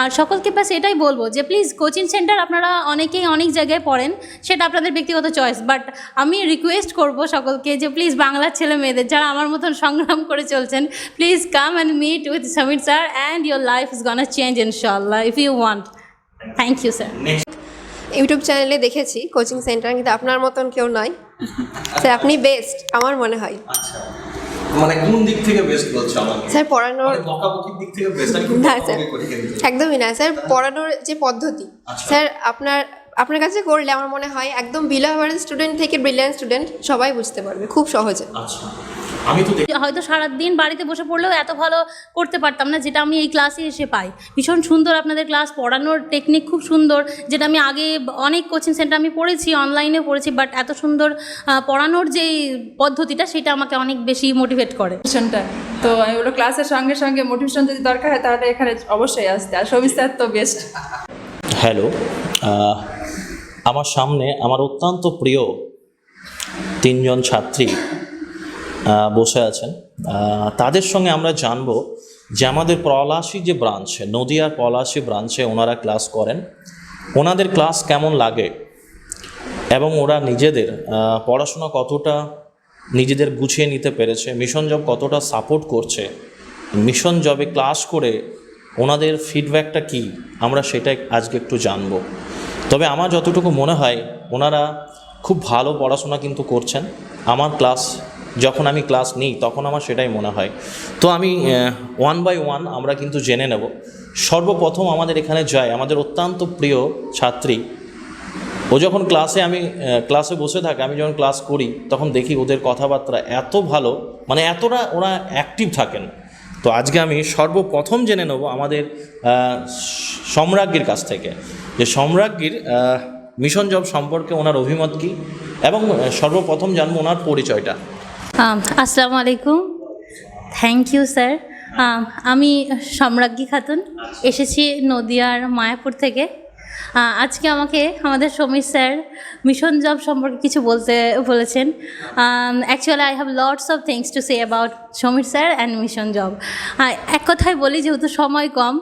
আর সকলকে ব্যাস এটাই বলব যে প্লিজ কোচিং সেন্টার আপনারা অনেকেই অনেক জায়গায় পড়েন সেটা আপনাদের ব্যক্তিগত চয়েস বাট আমি রিকোয়েস্ট করব সকলকে যে প্লিজ বাংলার ছেলে মেয়েদের যারা আমার মতন সংগ্রাম করে চলছেন please come and meet with Sameer sir and your life is gonna change ইনশাল্লাহ if you want thank you sir YouTube চ্যানেলে দেখেছি কোচিং সেন্টার কিন্তু আপনার মতন কেউ নয়। স্যার আপনি বেস্ট আমার মনে হয়। আচ্ছা। মানে কোন দিক থেকে বেস্ট বলছো আমাকে? স্যার পড়ানোর মানে বকাবকির দিক থেকে বেস্ট আমি না স্যার একদমই না স্যার পড়ানোর যে পদ্ধতি। আচ্ছা। স্যার আপনার আপনার কাছে করলে আমার মনে হয় একদম বিলো অ্যাভারেজ স্টুডেন্ট থেকে ব্রিলিয়ান্ট স্টুডেন্ট সবাই বুঝতে পারবে খুব সহজে। আচ্ছা। আমি তো হয়তো সারাদিন বাড়িতে বসে পড়লেও এত ভালো করতে পারতাম না যেটা আমি এই ক্লাসে এসে পাই। ভীষণ সুন্দর আপনাদের ক্লাস পড়ানোর টেকনিক খুব সুন্দর যেটা আমি আগে অনেক কোচিং সেন্টার আমি পড়েছি অনলাইনে পড়েছি বাট এত সুন্দর পড়ানোর যে পদ্ধতিটা সেটা আমাকে অনেক বেশি মোটিভেট করে। তো আমি বলল ক্লাসের সঙ্গে সঙ্গে মোটিভেশন যদি দরকার হয় তাহলে এখানে অবশ্যই আসতে আর সবিজ স্যার তো বেস্ট হ্যালো আমার সামনে আমার অত্যন্ত প্রিয় তিনজন ছাত্রী বসে আছেন। তাদের সঙ্গে আমরা জানব যে আমাদের পলাশি যে ব্রাঞ্চে নদিয়ার পলাশি ব্রাঞ্চে ওনারা ক্লাস করেন। ওনাদের ক্লাস কেমন লাগে? এবং ওরা নিজেদের পড়াশোনা কতটা নিজেদের গুছিয়ে নিতে পেরেছে? মিশন জব কতটা সাপোর্ট করছে? মিশন জবে ক্লাস করে ওনাদের ফিডব্যাকটা কি? আমরা সেটা আজকে একটু জানব। তবে আমার যতটুকু মনে হয়, ওনারা খুব ভালো পড়াশোনা কিন্তু করছেন। আমার ক্লাস যখন আমি ক্লাস নিই, তখন আমার সেটাই মনে হয়। তো আমি ওয়ান বাই ওয়ান আমরা কিন্তু জেনে নেব। সর্বপ্রথম আমাদের এখানে যায়, আমাদের অত্যন্ত প্রিয় ছাত্রী। ও যখন ক্লাসে আমি ক্লাসে বসে থাকে, আমি যখন ক্লাস করি, তখন দেখি ওদের কথাবার্তা এত ভালো মানে এতটা ওরা অ্যাক্টিভ থাকেন। তো আজকে আমি সর্বপ্রথম জেনে নেব আমাদের সম্রাজ্ঞীর কাছ থেকে। যে সম্রাজ্ঞীর মিশন জব সম্পর্কে ওনার অভিমত কী? এবং সর্বপ্রথম জানব ওনার পরিচয়টা। আসসালামু আলাইকুম। থ্যাংক ইউ স্যার আমি সম্রাজ্ঞী খাতুন, এসেছি নদিয়ার মায়াপুর থেকে। আজকে আমাকে আমাদের সমীর স্যার মিশন জব সম্পর্কে কিছু বলতে বলেছেন। Actually I have lots of things to say about Sameer sir and mission job এক কথায় বলি, যেহেতু সময় কম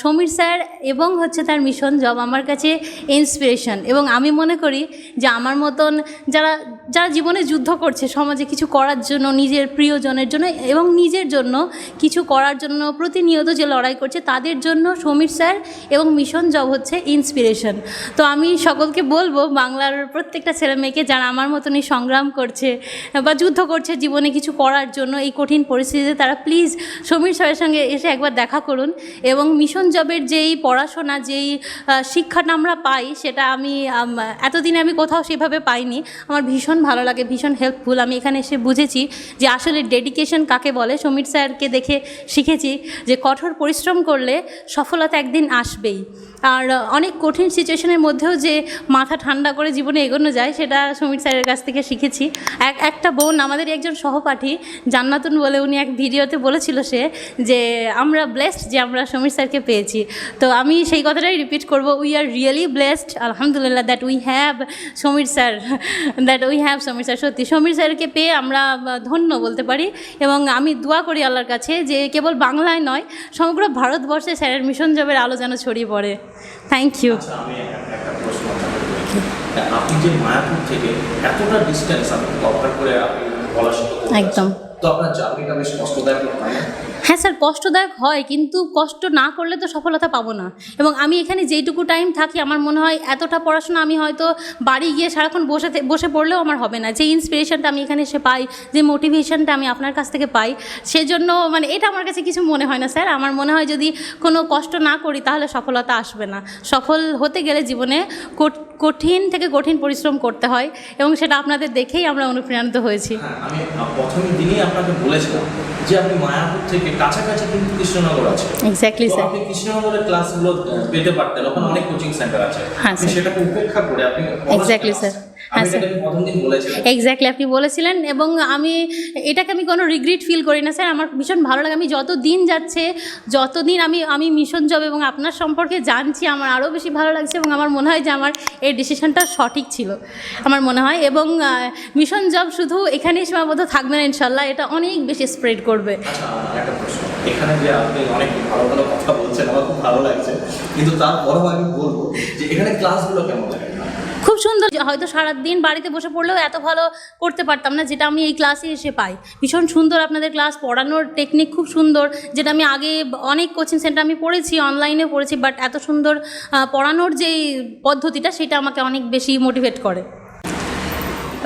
সমীর স্যার এবং হচ্ছে তার মিশন জব আমার কাছে ইন্সপিরেশন এবং আমি মনে করি যে আমার মতন যারা যারা জীবনে যুদ্ধ করছে, সমাজে কিছু করার জন্য, নিজের প্রিয়জনের জন্য এবং নিজের জন্য কিছু করার জন্য প্রতিনিয়ত যে লড়াই করছে, তাদের জন্য সমীর স্যার এবং মিশন জব হচ্ছে ইন্সপিরেশন তো আমি সকলকে বলব, বাংলার প্রত্যেকটা ছেলে মেয়েকে যারা আমার মতনই সংগ্রাম করছে বা যুদ্ধ করছে জীবনে কিছু করার জন্য এই কঠিন পরিস্থিতিতে, তারা প্লিজ সমীর স্যারের সঙ্গে এসে একবার দেখা করুন এবং মিশন জবের যেই পড়াশোনা, যেই শিক্ষাটা আমরা পাই, সেটা আমি এতদিনে আমি কোথাও সেভাবে পাইনি। আমার ভীষণ ভালো লাগে, ভীষণ হেল্পফুল আমি এখানে এসে বুঝেছি যে আসলে ডেডিকেশন কাকে বলে? সমীর স্যারকে দেখে শিখেছি যে কঠোর পরিশ্রম করলে সফলতা একদিন আসবেই। আর অনেক কঠিন সিচুয়েশনের মধ্যেও যে মাথা ঠান্ডা করে জীবনে এগোনো যায়, সেটা সমীর স্যারের কাছ থেকে শিখেছি। এক, একটা বোন আমাদের একজন সহপাঠী, জান্নাতুন বলে উনি এক ভিডিওতে বলেছিল সে যে, আমরা ব্লেসড যে আমরা সমীর স্যারকে পেয়েছি। তো আমি সেই কথাটাই রিপিট করব উই আর রিয়েলি ব্লেসড আলহামদুলিল্লাহ that we have Sameer sir that we have Sameer sir. সত্যি সমীর স্যারকে পেয়ে আমরা ধন্য বলতে পারি। এবং আমি দোয়া করি আল্লাহর কাছে যে কেবল বাংলায় নয় সমগ্র ভারতবর্ষে স্যারের মিশন জবের আলো যেন ছড়িয়ে পড়ে। থ্যাংক ইউ আচ্ছা করি। আপনি যে মায়াপুর থেকে এতটা ডিস্টেন্স আপনি কভার করে আপনি একদম। তো আপনার জার্নিটা বেশ কষ্টদায়ক হয় স্যার, কষ্টদায়ক হয়, কিন্তু কষ্ট না করলে তো সফলতা পাবো না। এবং আমি এখানে যেইটুকু টাইম থাকি, আমার মনে হয় এতটা পড়াশোনা আমি হয়তো বাড়ি গিয়ে সারাক্ষণ বসে বসে পড়লেও আমার হবে না। যে ইন্সপিরেশনটা আমি এখানে এসে পাই, যে মোটিভেশনটা আমি আপনার কাছ থেকে পাই, সেজন্য মানে এটা আমার কাছে কিছু মনে হয় না স্যার। আমার মনে হয় যদি কোনো কষ্ট না করি, তাহলে সফলতা আসবে না। সফল হতে গেলে জীবনে কঠিন থেকে কঠিন পরিশ্রম করতে হয় এবং সেটা আপনাদের দেখেই আমরা অনুপ্রাণিত হয়েছি। হ্যাঁ আমি প্রথম দিনই আপনাকে বলেছিলাম যে আপনি মায়াপুর থেকে কাছাকাছি কিন্তু কৃষ্ণনগর আছে। এক্স্যাক্টলি স্যার আপনি কৃষ্ণনগরের ক্লাসগুলো পেতে পারতেন ওখানে অনেক কোচিং সেন্টার আছে। হ্যাঁ, সেটাকে উপেক্ষা করে আপনি এক্স্যাক্টলি স্যার। হ্যাঁ, স্যার। দিন এক্স্যাক্টলি আপনি বলেছিলেন এবং আমি এটাকে আমি কোনো রিগ্রেট ফিল করি না। স্যার আমার ভীষণ ভালো লাগে। আমি যত দিন যাচ্ছে যতদিন আমি আমি মিশন জব এবং আপনার সম্পর্কে জানছি আমার আরও বেশি ভালো লাগছে এবং আমার মনে হয় যে আমার এই ডিসিশনটা সঠিক ছিল। আমার মনে হয় এবং মিশন জব শুধু এখানেই সীমাবদ্ধ থাকবে না ইনশাল্লাহ এটা অনেক বেশি স্প্রেড করবে। আচ্ছা এখানে যে আপনি অনেক ভালো ভালো কথা বলছেন আমার খুব ভালো লাগছে। কিন্তু তারপরেও আমি বলব যে এখানে ক্লাসগুলো কেমন লাগে? খুব সুন্দর হয়তো সারাদিন বাড়িতে বসে পড়লেও এত ভালো করতে পারতাম না যেটা আমি এই ক্লাসে এসে পাই। ভীষণ সুন্দর আপনাদের ক্লাস পড়ানোর টেকনিক খুব সুন্দর যেটা আমি আগে অনেক কোচিং সেন্টার আমি পড়েছি অনলাইনে পড়েছি বাট এত সুন্দর পড়ানোর যেই পদ্ধতিটা সেটা আমাকে অনেক বেশি মোটিভেট করে।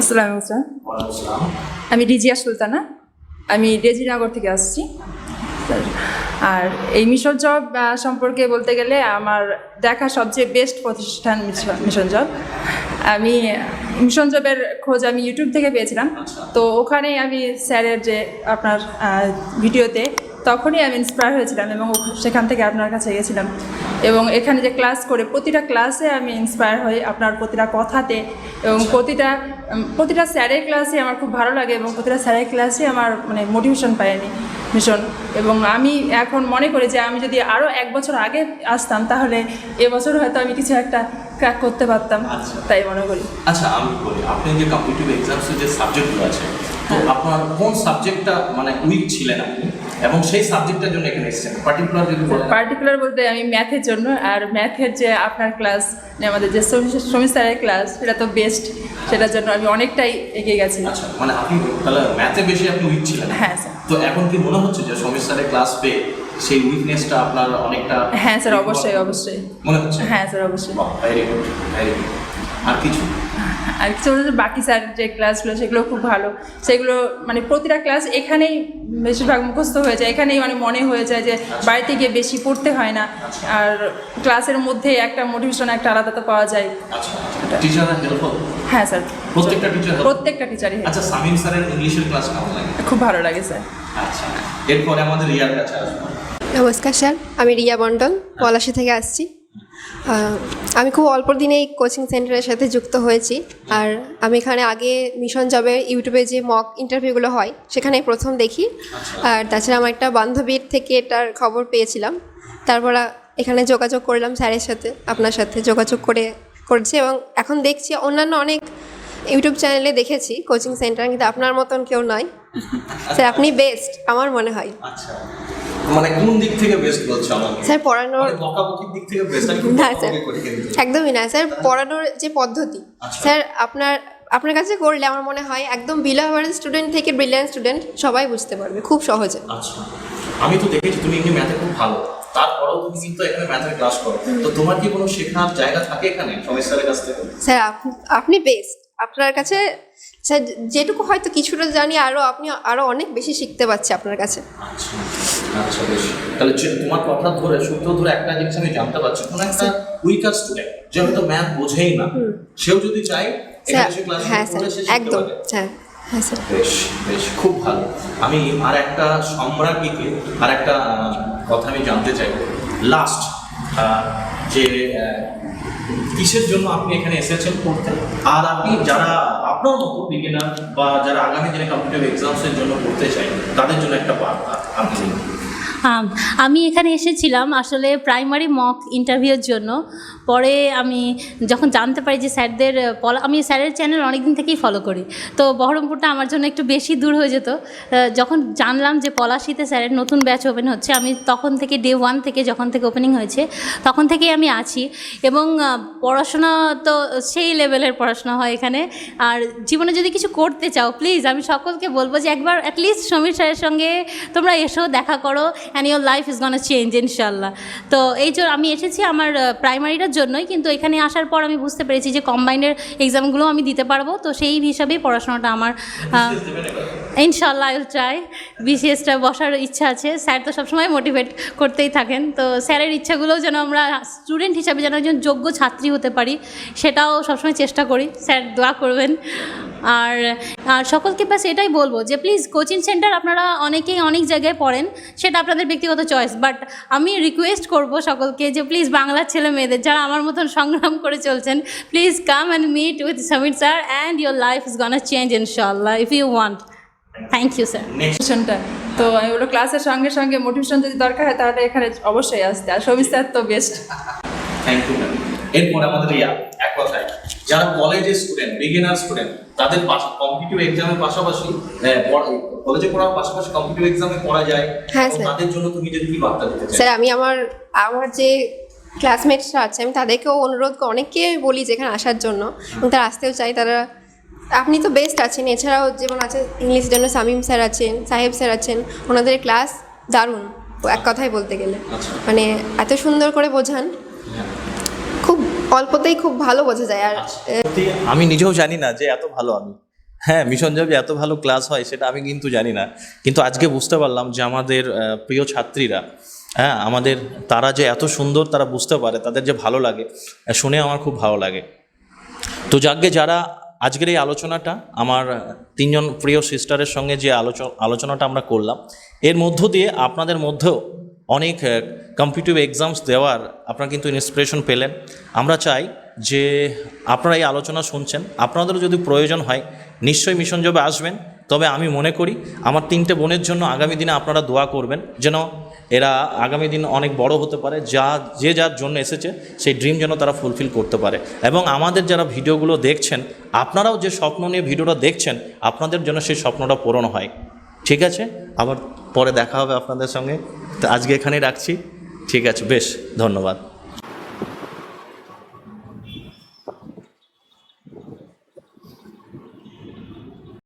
আসসালামু আলাইকুম আমি রিজিয়া সুলতানা। আমি রেজিনগর থেকে আসছি। আর এই মিশন জব সম্পর্কে বলতে গেলে আমার দেখা সবচেয়ে বেস্ট প্রতিষ্ঠান মিশন- জব। আমি, মিশন জবের খোঁজ আমি ইউটিউব থেকে পেয়েছিলাম। তো ওখানে আমি স্যারের যে আপনার ভিডিওতে তখনই আমি ইন্সপায়ার হয়েছিলাম এবং সেখান থেকে আপনার কাছে গেছিলাম। এবং এখানে যে ক্লাস করে প্রতিটা ক্লাসে আমি ইন্সপায়ার হই আপনার প্রতিটা কথাতে এবং প্রতিটা প্রতিটা স্যারের ক্লাসে আমার খুব ভালো লাগে এবং প্রতিটা স্যারের ক্লাসে আমার মানে মোটিভেশন পাই আমি ভীষণ। এবং আমি এখন মনে করি যে আমি যদি আরও এক বছর আগে আসতাম তাহলে এবছর হয়তো আমি কিছু একটা ক্র্যাক করতে পারতাম। আচ্ছা। তাই মনে করি। আচ্ছা আমি বলি আপনি যে কম্পিটিটিভ এক্সামসের যে সাবজেক্টগুলো আছে তো আপনার কোন সাবজেক্টটা মানে উইক ছিলেন আপনি? এবং সেই সাবজেক্টের জন্য এখানে এসেছেন। পার্টিকুলার যদি বলেন। পার্টিকুলার বলতে আমি ম্যাথের জন্য আর ম্যাথের যে আপনার ক্লাস আমাদের যে সমীর স্যারের ক্লাস সেটা তো বেস্ট সেটার জন্য আমি অনেকটাই এগিয়ে গেছি। আচ্ছা মানে আপনি তাহলে ম্যাথে বেশি আপনি উইক ছিলেন। হ্যাঁ স্যার। তো এখন কি মনে হচ্ছে যে সমীর স্যারের ক্লাস পেয়ে সেই উইকনেসটা আপনার অনেকটা হ্যাঁ স্যার অবশ্যই অবশ্যই। মনে হচ্ছে? হ্যাঁ স্যার অবশ্যই। ভেরি গুড ভেরি গুড আর কিছু? আর কিছু হলো বাকি স্যার যে ক্লাসগুলো সেগুলো খুব ভালো। সেগুলো মানে প্রতিটা ক্লাস এখানেই বেশিরভাগ মুখস্থ হয়ে যায় এখানেই মানে মনে হয়ে যায় যে বাড়িতে গিয়ে বেশি পড়তে হয় না। আর ক্লাসের মধ্যে একটা মোটিভেশন একটা আলাদা তো পাওয়া যায়। আচ্ছা হ্যাঁ স্যার। প্রত্যেকটা টিচার প্রত্যেকটা টিচারই আচ্ছা সামিন স্যারের ইংলিশের ক্লাস কেমন লাগে? খুব ভালো লাগে স্যার। আচ্ছা এরপরে আমাদের রিয়ার কাছে আসব। নমস্কার স্যার। আমি রিয়া মণ্ডল পলাশি থেকে আসছি। আমি খুব অল্প দিনেই কোচিং সেন্টারের সাথে যুক্ত হয়েছি। আর আমি এখানে আগে মিশন জবের ইউটিউবে যে মক ইন্টারভিউগুলো হয় সেখানে প্রথম দেখি। আর তাছাড়া আমার একটা বান্ধবীর থেকে এটার খবর পেয়েছিলাম। তারপর এখানে যোগাযোগ করলাম স্যারের সাথে আপনার সাথে যোগাযোগ করে করছি এবং এখন দেখছি অন্যান্য অনেক ইউটিউব চ্যানেলে দেখেছি কোচিং সেন্টার কিন্তু আপনার মতন কেউ নয়। স্যার আপনি বেস্ট আমার মনে হয়। আচ্ছা। মানে কোন দিক থেকে বেস্ট বলছো আমাকে? স্যার পড়ানোর মানে বকাবকির দিক থেকে বেস্ট আমি না, স্যার। একদমই না স্যার পড়ানোর যে পদ্ধতি আচ্ছা। স্যার আপনার আপনার কাছে করলে আমার মনে হয় একদম বিলো অ্যাভারেজ স্টুডেন্ট থেকে ব্রিলিয়ান্ট স্টুডেন্ট সবাই বুঝতে পারবে খুব সহজে। আচ্ছা। আমি তো দেখেছি তুমি এমনি ম্যাথে খুব ভালো। তারপরেও তুমি কিন্তু এখানে ম্যাথের ক্লাস করো। তো তোমার কি কোনো শেখার জায়গা থাকে এখানে স্যারের কাছ থেকে? স্যার আপ- আপনি বেস্ট আপনার কাছে স্যার যেটুকু হয়তো কিছুটা জানি আরও আপনি আরও অনেক বেশি শিখতে পারছি আপনার কাছে। আচ্ছা। আচ্ছা বেশ তাহলে তোমার কথা ধরে সূত্র ধরে একটা জিনিস আমি জানতে পারছি কোনো একটা উইকার স্টুডেন্ট যে হয়তো ম্যাথ বোঝেই না সেও যদি চায় হ্যাঁ স্যার একদম হ্যাঁ হ্যাঁ বেশ বেশ খুব ভালো। আমি আর একটা সম্রাজ্ঞীকে আর একটা কথা আমি জানতে চাই। লাস্ট যে কিসের জন্য আপনি এখানে এসেছেন পড়তে? আর আপনি যারা আপনার মতো বিগিনার বা যারা আগামী দিনে কম্পিটিটিভ এক্সামসের জন্য পড়তে চাই তাদের জন্য একটা বার্তা আপনি। আম, আমি এখানে এসেছিলাম আসলে প্রাইমারি মক ইন্টারভিউর জন্য। পরে আমি যখন জানতে পারি যে স্যারদের আমি স্যারের চ্যানেল অনেক দিন থেকেই ফলো করি। তো বহরমপুরটা আমার জন্য একটু বেশি দূর হয়ে যেত। যখন জানলাম যে পলাশিতে স্যারের নতুন ব্যাচ ওপেন হচ্ছে আমি তখন থেকে ডে ওয়ান থেকে যখন থেকে ওপেনিং হয়েছে তখন থেকেই আমি আছি। এবং পড়াশোনা তো সেই লেভেলের পড়াশোনা হয় এখানে। আর জীবনে যদি কিছু করতে চাও প্লিজ আমি সকলকে বলব যে একবার অ্যাটলিস্ট সমীর স্যারের সঙ্গে তোমরা এসো দেখা করো। And your life is gonna change ইনশাল্লাহ তো এই জন্য আমি এসেছি আমার প্রাইমারিটার জন্যই, কিন্তু এখানে আসার পর আমি বুঝতে পেরেছি যে কম্বাইন্ডের এক্সামগুলো আমি দিতে পারব। তো সেই হিসাবেই পড়াশোনাটা আমার ইনশাল্লাহ আই ট্রাই বিসিএসটা বসার ইচ্ছা আছে। স্যার তো সবসময় মোটিভেট করতেই থাকেন। তো স্যারের ইচ্ছাগুলোও যেন আমরা স্টুডেন্ট হিসাবে যেন একজন যোগ্য ছাত্রী হতে পারি, সেটাও সবসময় চেষ্টা করি। স্যার দোয়া করবেন। আর আর সকলকে ব্যাস এটাই বলব যে প্লিজ কোচিং সেন্টার আপনারা অনেকেই অনেক জায়গায় পড়েন সেটা আপনাদের ব্যক্তিগত চয়েস বাট আমি রিকোয়েস্ট করব সকলকে যে প্লিজ বাংলার ছেলে মেয়েদের যারা আমার মতন সংগ্রাম করে চলছেন please come and meet with Sameer sir and your life is gonna change ইনশাল্লাহ if you want thank you sir মোটিভেশনটা তো আমি বলো ক্লাসের সঙ্গে সঙ্গে মোটিভেশন যদি দরকার হয় তাহলে এখানে অবশ্যই আসতে আর সমীর স্যার তো বেস্ট থ্যাংক ইউ এরপর আমাদের রিয়া এক কথায় যারা কলেজের স্টুডেন্ট বিগিনার স্টুডেন্ট তাদের কম্পিটিটিভ এক্সামের পাশাপাশি কলেজে পড়ার পাশাপাশি কম্পিটিটিভ এক্সামে পড়া যায় হ্যাঁ, স্যার। তাদের জন্য তুমি যদি কি বার্তা দিতে চাই স্যার আমি আমার আমার যে ক্লাসমেটসরা আছে আমি তাদেরকেও অনুরোধ করি অনেককে বলি যেখানে আসার জন্য এবং তারা আসতেও চাই তারা আপনি তো বেস্ট আছেন এছাড়াও যেমন আছে ইংলিশ জন্য সামিম স্যার আছেন সাহেব স্যার আছেন ওনাদের ক্লাস দারুণ এক কথায় বলতে গেলে আচ্ছা। মানে এত সুন্দর করে বোঝান হ্যাঁ। অল্পতেই খুব ভালো বোঝা যায় আর আমি নিজেও জানি না যে এত ভালো আমি। হ্যাঁ মিশন জব যে এত ভালো ক্লাস হয় সেটা আমি কিন্তু জানি না। কিন্তু আজকে বুঝতে পারলাম যে আমাদের প্রিয় ছাত্রীরা হ্যাঁ আমাদের তারা যে এত সুন্দর তারা বুঝতে পারে তাদের যে ভালো লাগে শুনে আমার খুব ভালো লাগে। তো যাকে যারা আজকের এই আলোচনাটা আমার তিনজন প্রিয় সিস্টারের সঙ্গে যে আলোচনা আলোচনাটা আমরা করলাম এর মধ্য দিয়ে আপনাদের মধ্যেও অনেক কম্পিটিভ এক্সামস দেওয়ার আপনারা কিন্তু ইন্সপিরেশন পেলেন। আমরা চাই যে আপনারা এই আলোচনা শুনছেন। আপনাদেরও যদি প্রয়োজন হয়, নিশ্চয়ই মিশন জবে আসবেন। তবে আমি মনে করি, আমার তিনটে বোনের জন্য আগামী দিনে আপনারা দোয়া করবেন যেন এরা আগামী দিন অনেক বড় হতে পারে। যা, যে যার জন্য এসেছে, সেই ড্রিম যেন তারা ফুলফিল করতে পারে। এবং আমাদের যারা ভিডিওগুলো দেখছেন, আপনারাও যে স্বপ্ন নিয়ে ভিডিওটা দেখছেন, আপনাদের জন্য সেই স্বপ্নটা পূরণ হয়। ঠিক আছে? আবার পরে দেখা হবে আপনাদের সঙ্গে। তো আজকে এখানেই রাখছি। ঠিক আছে বেশ ধন্যবাদ।